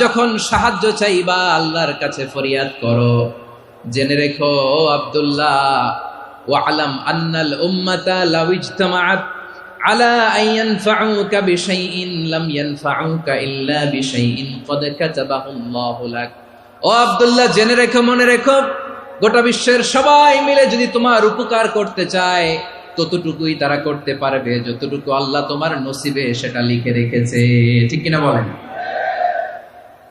যখন সাহায্য চাইবা, আল্লাহর কাছে ফরিয়াদ করো। জেনে রেখো আব্দুল্লাহ, ওয়ালাম আন্নাল উম্মাতা আলা বিশাইইন, লাম ইয়ানফাউকা ইল্লা বিশাইইন ক্বাদ কাতাবাহু আল্লাহু লাক। ও জেনে রেখো, মনে রেখো, গোটা বিশ্বের সবাই মিলে যদি তোমার উপকার করতে চায়, ততটুকুই তারা করতে পারবে, যতটুকু আল্লাহ তোমার নসিবে সেটা লিখে রেখেছে। ঠিক কিনা বলেন?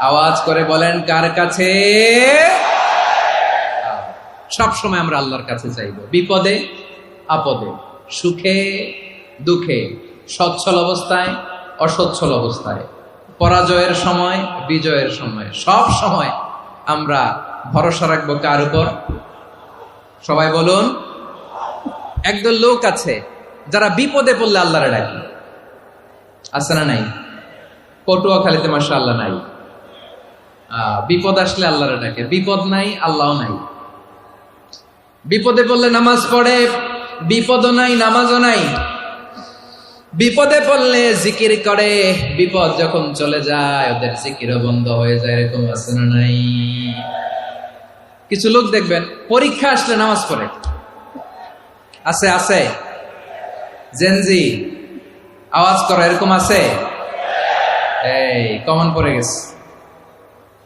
আওয়াজ করে বলেন, কার কাছে? সব সময় আমরা আল্লাহর কাছে চাইব। বিপদে, আপদে, সুখে, দুঃখে, সচ্ছল অবস্থায়, অসচ্ছল অবস্থায়, পরাজয়ের সময়, বিজয়ের সময়, সব সময় আমরা ভরসা রাখব কার উপর? সবাই বলুন, একদল লোক আছে যারা বিপদে পড়লে আল্লাহরে ডাকি। আছে না নাই? পটুয়াখালীতে মাসা আল্লাহ নাই। বিপদ আসলে আল্লাহরে ডাকে। বিপদ নাই আল্লাহ নাই। বিপদে পড়লে নামাজ পড়ে, বিপদও নাই, নামাজও নাই। বিপদে পড়লে জিকির করে, বিপদ যখন চলে যায়, ওদের জিকিরও বন্ধ হয়ে যায়, এরকম আছে না নাই? কিছু লোক দেখবেন, পরীক্ষা আসলে নামাজ পড়ে। আছে আছে। জেনজি আওয়াজ করো, এরকম আছে? এই, কমন পড়ে গেছে।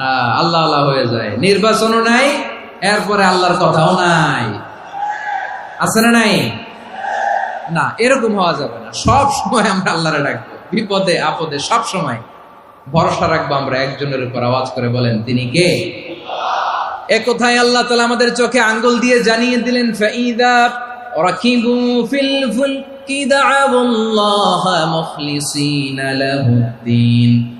আল্লাহ আল্লাহ হয়ে যায়। নির্বাচনও নাই, এরপরে আল্লাহর কথাও নাই। আছে না নাই? না, এরকম হওয়া যাবে না। সব সময় আমরা আল্লাহরে ডাকবো। বিপদে, আপদে, সব সময়। ভরসা রাখব আমরা, একজনের উপর আওয়াজ করে বলেন, তিনি কে? এ কোথায় আল্লাহ তালা আমাদের চোখে আঙ্গুল দিয়ে জানিয়ে দিলেন, ফাইদা রাকিবু ফিল ফুলকি দাআবুল্লাহ মুখলিসিনা লাহুদ্দিন।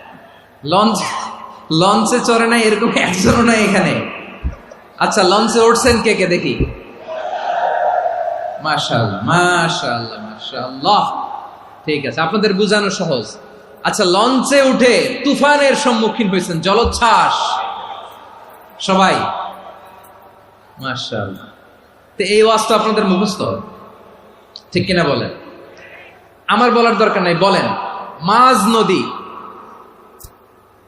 লঞ্চ লঞ্চে চড়ে নাই, এরকম একজনও নাই এখানে। আচ্ছা লঞ্চে উঠছেন কে কে দেখি? মাশাল্লাহ মাশাল্লাহ মাশাল্লাহ ঠিক আছে, আপনাদের বোঝানো সহজ। আচ্ছা লঞ্চে উঠে তুফানের সম্মুখীন হয়েছেন, জলোচ্ছ্বাস। সবাই? মাশাল্লাহ তো এই ওয়াজটা আপনাদের মুখস্থ? ঠিক কিনা বলেন? আমার বলার দরকার নাই, বলেন। মাঝ নদী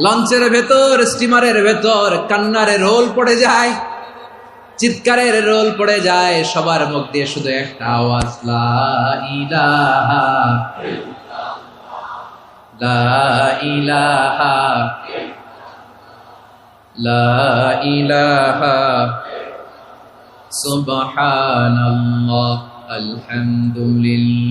লঞ্চের ভেতর স্টিমারের ভেতর কান্নারে রোল পড়ে যায়। চিৎকারের রোল পড়ে যায়, সবার মুখ দিয়ে শুধু একটা আওয়াজ সুবহানাল্লাহ, আলহামদুলিল্লাহ।